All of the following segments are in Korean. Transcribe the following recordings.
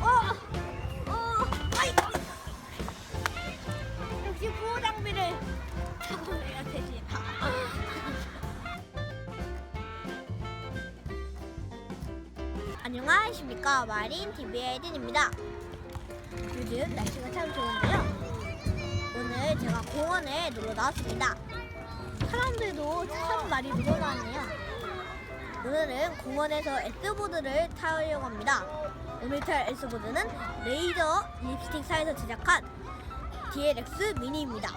어. 어. 안녕하십니까 마린 TV의 딘입니다. 요즘 날씨가 참 좋은데요. 오늘 제가 공원에 놀러 나왔습니다. 사람들도 참 많이 늘어나네요. 오늘은 공원에서 S보드를 타려고 합니다. 오늘 탈 S보드는 레이저 립스틱사에서 제작한 DLX 미니입니다.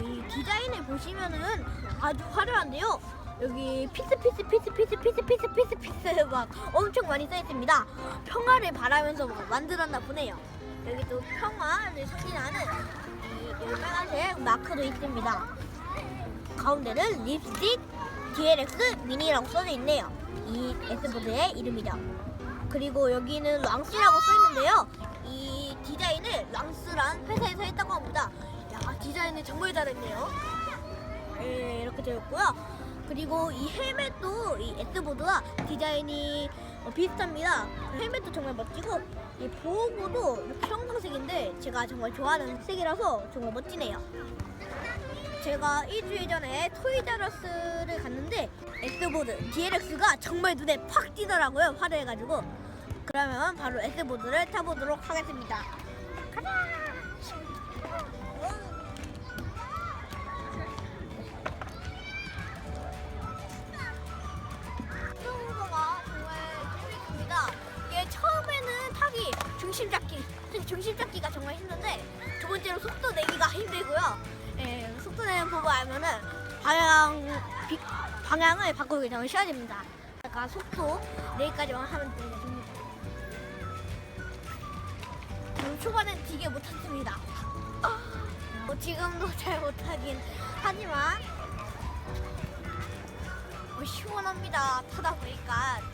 이 디자인을 보시면은 아주 화려한데요. 여기 피스 피스 피스 피스 피스 피스 피스 피스 막 엄청 많이 써 있습니다. 평화를 바라면서 막 만들었나 보네요. 여기 또 평화를 상징하는 이 빨간색 마크도 있습니다. 가운데는 립스틱 DLX 미니라고 써져 있네요. 이 S보드의 이름이죠. 그리고 여기는 랑스라고 써 있는데요. 이 디자인을 랑스란 회사에서 했다고 합니다. 야, 디자인이 정말 잘했네요. 예, 이렇게 되어 있고요. 그리고 이 헬멧도 이 S보드와 디자인이 어, 비슷합니다. 헬멧도 정말 멋지고 이 보호구도 이렇게 형광색인데 제가 정말 좋아하는 색이라서 정말 멋지네요. 제가 일주일 전에 토이자러스를 갔는데 S보드 DLX가 정말 눈에 팍 띄더라고요. 화려해가지고. 그러면 바로 S보드를 타보도록 하겠습니다. 가자! 중심 잡기, 중심 잡기가 정말 힘든데 두 번째로 속도 내기가 힘들고요. 예, 속도 내는 법을 알면은 방향 비- 방향을 바꾸기 정말 쉬워집니다. 그러니까 속도 내기까지만 하면 됩니다. 저는 초반엔 되게 못했습니다. 뭐 지금도 잘 못하긴 하지만 어, 시원합니다. 타다 보니까.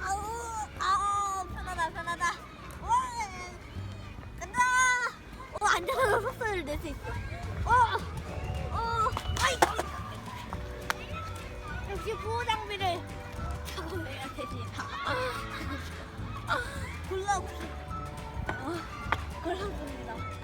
어 속도를 낼 수 있어. 어 어 아이. 역시 보호 장비를 착용해야 되지 골라보기 어, 골라 봅니다 재밌다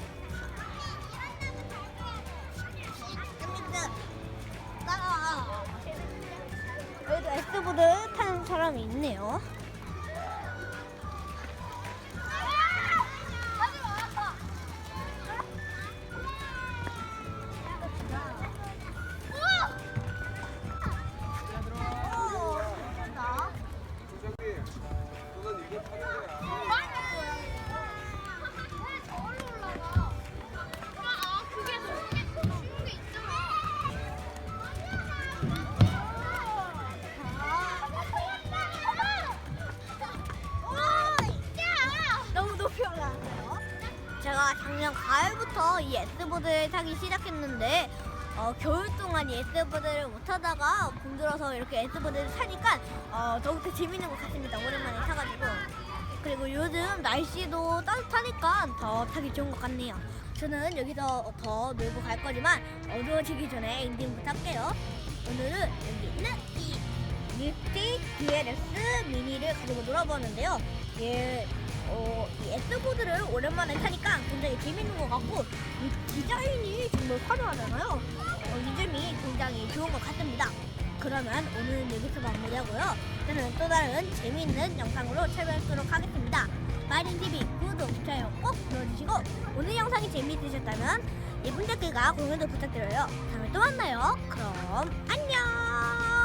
작년 가을부터 이 S보드를 타기 시작했는데 어, 겨울 동안 이 S보드를 못 타다가 봄 들어서 이렇게 S보드를 타니까 어, 더욱더 재밌는 것 같습니다. 오랜만에 타가지고. 그리고 요즘 날씨도 따뜻하니까 더 타기 좋은 것 같네요. 저는 여기서 더 놀고 갈 거지만 어두워지기 전에 엔딩 부탁해요. 오늘은 여기 있는 이 립스틱 DLS 미니를 가지고 놀아보는데요. 얘, 어, 이 S보드를 오랜만에 타니까 굉장히 재밌는 것 같고, 이 디자인이 정말 화려하잖아요. 어, 이 점이 굉장히 좋은 것 같습니다. 그러면 오늘은 여기서 마무리하고요. 저는 또 다른 재미있는 영상으로 찾아뵙도록 하겠습니다. 마린TV 구독, 좋아요 꼭 눌러주시고, 오늘 영상이 재미있으셨다면 예쁜 댓글과 공유도 부탁드려요. 다음에 또 만나요. 그럼 안녕!